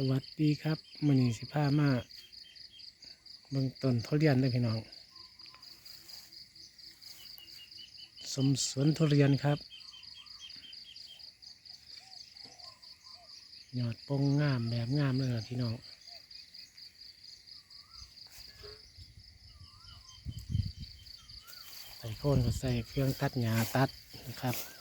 สวัสดีครับมือนี้สิพามาเบิ่งต้นทุเรียนเด้พี่น้องสมสวนทุเรียนครับยอดปงงามแบบงามเลยครับพี่น้องใส่โคนก็ใส่เครื่องตัดหญ้าตัดนะครับ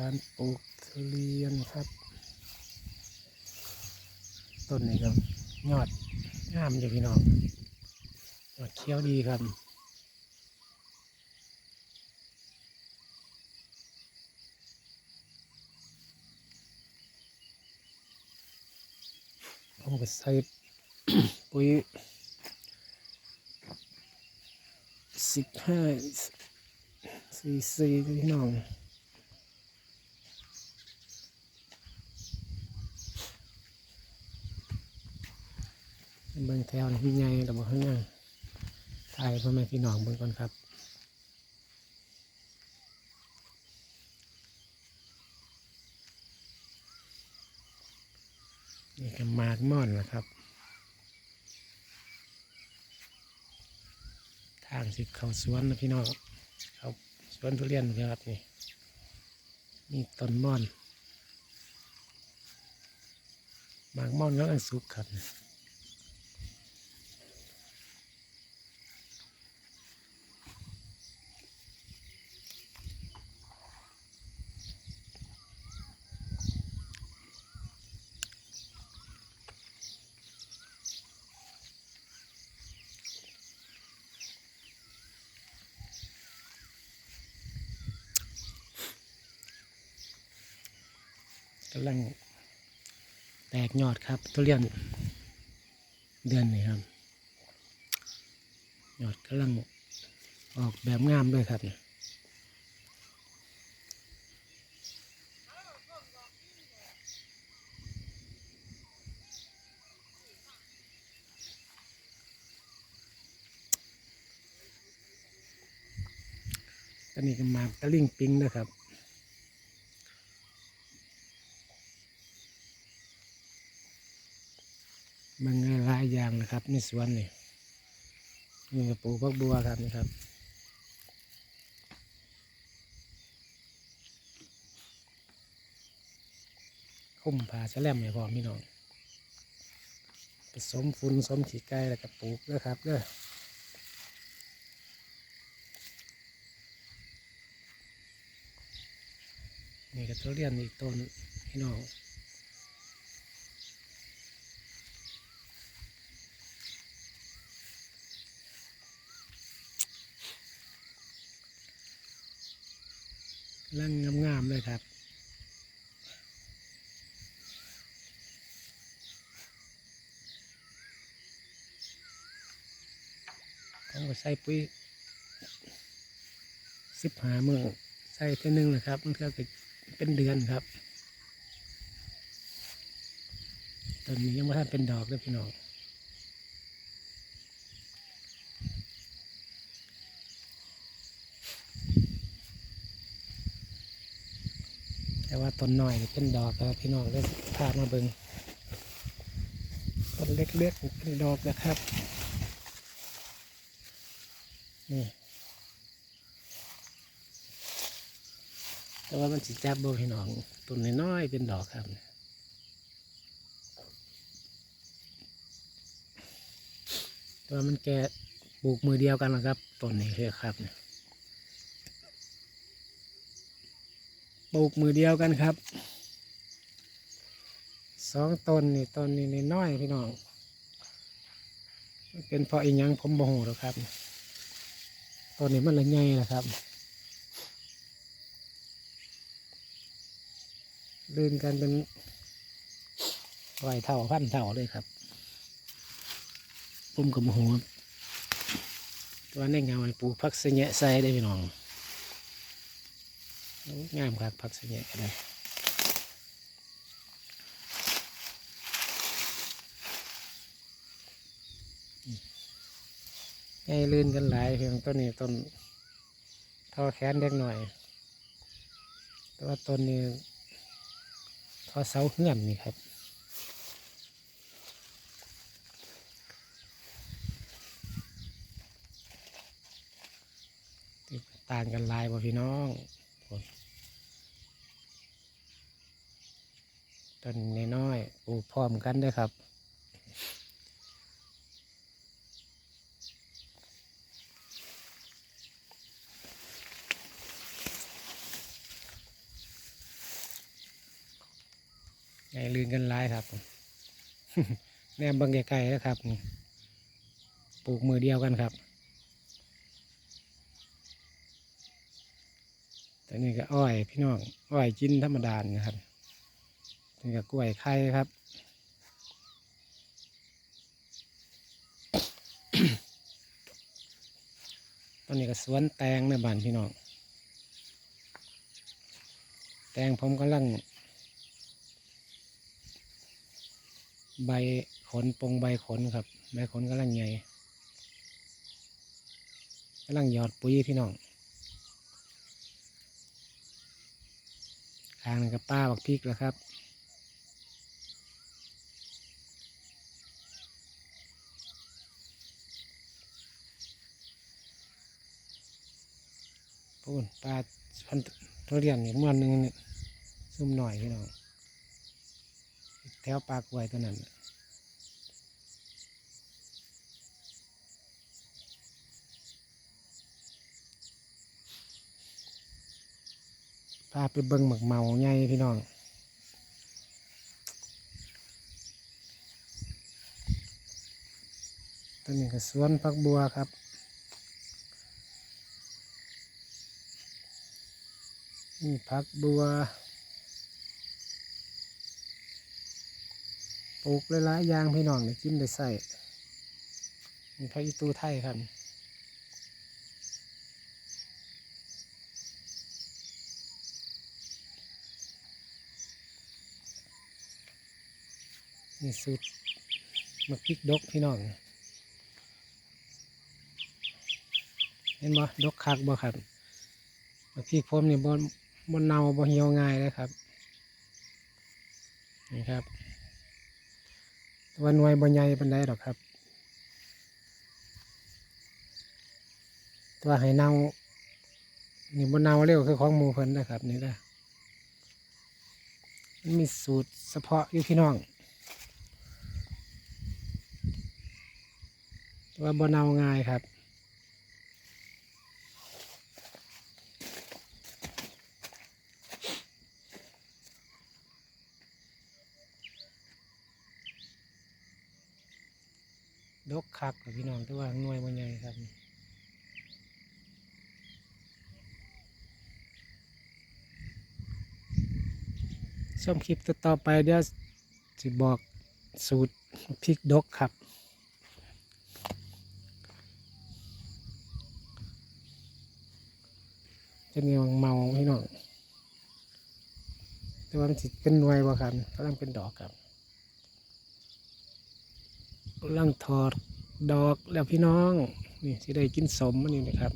การปลูกทุเรียนครับ ต้นนี้ครับ ยอดงามอยู่พี่น้องยอดเขียวดีครับผมก็ใส่ปุ๋ยสิบห้าสี่สี่พี่น้อง เบิ่งแถวนี่มีไงต่บ่ข้างหน้าถ่ายพ่อแม่พี่น้องเบิ่งก่อนครับนี่ก็หมากม่อนนะครับ ทางสิเขาสวนนะพี่น้องเขาสวนทุเรียนนะครับนี่มีต้นม่อน มากม่อนกำลังสุกครับ กำลังแตกยอดครับทุเรียนเดือนนี้ครับยอดกำลังออกแบบงามด้วยครับเนี่ยตอนนี้ก็มาตะลิ่งปิ้งนะครับ มันหลายอย่างนะครับในสวนนี่นี่ก็ปลูกพักบัวครับนี่ครับคุ้มผาแฉลมให้พร้อมพี่น้องผสมฝุ่นผสมขี้ไก่แล้วก็ปลูกเด้อครับเด้อนี่ก็ทุเรียนอีกต้นพี่น้อง ร่างงามๆเลยครับผมก็ใส่ปุ๋ยสิบหาเมืองใส่เท่านึงนะครับ มันก็เป็นเดือนครับ ตอนนี้ยังไม่ทันเป็นดอกเลยพี่น้อง แต่ว่าต้นน้อยเป็นดอกแล้วพี่น้องได้พามาเบิงต้นเล็กๆเป็นดอกนะครับนี่แต่ว่ามันสิจับบ่พี่น้องต้นน้อยๆเป็นดอกครับแต่ว่ามันแก่ปลูกมือเดียวกันนะครับต้นนี้เลยครับเนี่ย ปลูกมือเดียวกันครับสองต้นนี่ต้นนี้น้อยพี่น้องเป็นเพราะอีหยังผมโมโหหรอกครับต้นนี้มันละใหญ่นะครับลื่นกันเป็นไหวเท่าพันเท่าเลยครับผมกับโมโหตัวในเงาปลูกพักเสยะใส่ได้พี่น้อง งามครับพักเสียกัเลยง่ายลื่นกันหลายเพียงต้นนี้ต้นท่อแขนเล็กหน่อย แต่ว่าต้นนี้ท่อเสาเหื่อนนี่ครับต่างกันลายบ่พี่น้อง ต้นน้อยๆปลูกพร้อมกันด้วยครับไงลื่นกันหลายครับแนมบังไกลๆนะครับนี่ปลูกมือเดียวกันครับแต่นี่ก็อ้อยพี่น้องอ้อยกินธรรมดานะครับ นี่ก็กล้วยไข่ครับ ตอนนี้ก็สวนแตงในบ้านพี่น้อง แตงผมกำลัง ใบขนปงใบขนครับ ใบขนกำลังใหญ่กำลังหยอดปุ๋ยพี่น้องทางกับป้าบักพริกแล้วครับ พูนปลาพันทุเรียนอีกม้วนหนึ่งนี่ซุ่มหน่อยพี่น้องแถวปลากล้วยตัวนั้นน่ะพาไปเบิ่งหมักเมาใหญ่พี่น้องตัวนี้ก็สวนพักบัวครับ นี่ผักบัว ปลูกหลายๆอย่างพี่น้องได้กินได้ใส่มีผักอีตูไทยครับนี่สูตรมักพริกดกพี่น้อง เห็นบ่ดกคักบ่ครับบักพริกผมนี่บน บนเนาบนเหี่ยวง่ายเลยครับนี่ครับต่ว่าหนวยบนใหญ่เป็นไดหรอกครับ ตัวาให้เนานี่บนเนาเร็วคือของหมูเพิ่นนะครับนี่นะมันมีสูตรเฉพาะอยู่พี่น้องต่ว่าบนเนาง่ายครับ ดกคักกับพี่น้องแต่ว่าหน่วยมันใหญ่ครับส้มคลิปต่อไปเดี๋ยวจะบอกสูตรพริกดกครับจะมีวังเมาพี่น้องแต่ว่ามันสิเป็นหน่วยบ่ครับกำลังเป็นดอกครับ กำลังถอดดอกแล้วพี่น้อง นี่สิได้กินสมมันนี่นะครับ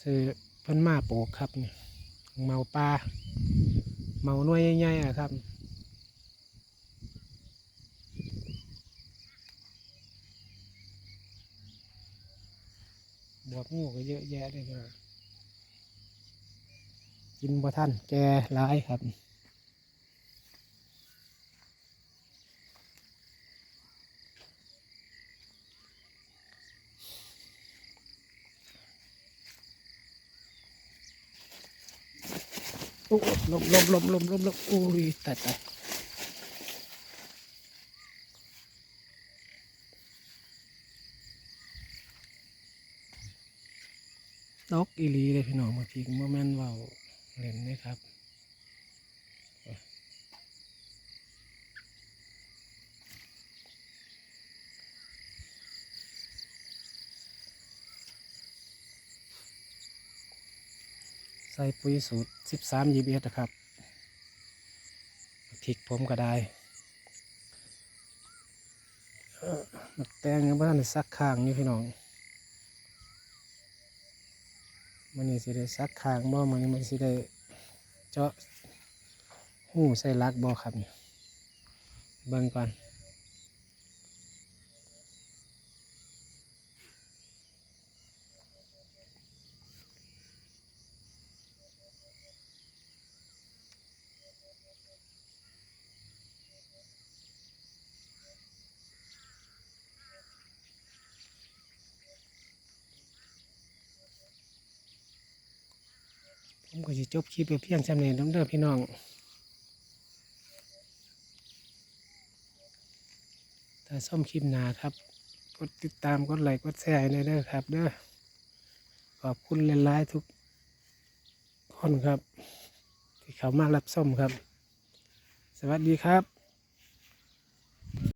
ซื้อพิ่นมาปลูกครับนี่เมาปลาเมาหน่วยใหญ่ๆอะครับบวกงูก็เยอะแยะเลยน้อ กินบ่ท่านแกร้ายครับโอ้ลมลมลมลมลมลมโอ้ยตายตายนกอีลีเลยพี่น้องมาพิงโมแม่นว่า เล่นนะครับใส่ปุ๋ยสูตรสิบสามยีบเอ็ดนะครับถิกผมก็ได้เออหมักแตงยังบ้านได้ซักข้างอยู่พี่น้อง มันนี่สิได้ซักข้างบ่มันนี่มันสิได้เจาะหูใส่ลักบ่ครับเนี่ยเบิ่งก่อน ผมก็จะจบคลิปไปเพียงจำเนียนเด้อพี่น้องถ้าส้มคลิปหนาครับ กดติดตามกดไลค์กดแชร์ให้เด้อครับเด้อขอบคุณหลายๆทุกคนครับ ที่เขามารับส้มครับ สวัสดีครับ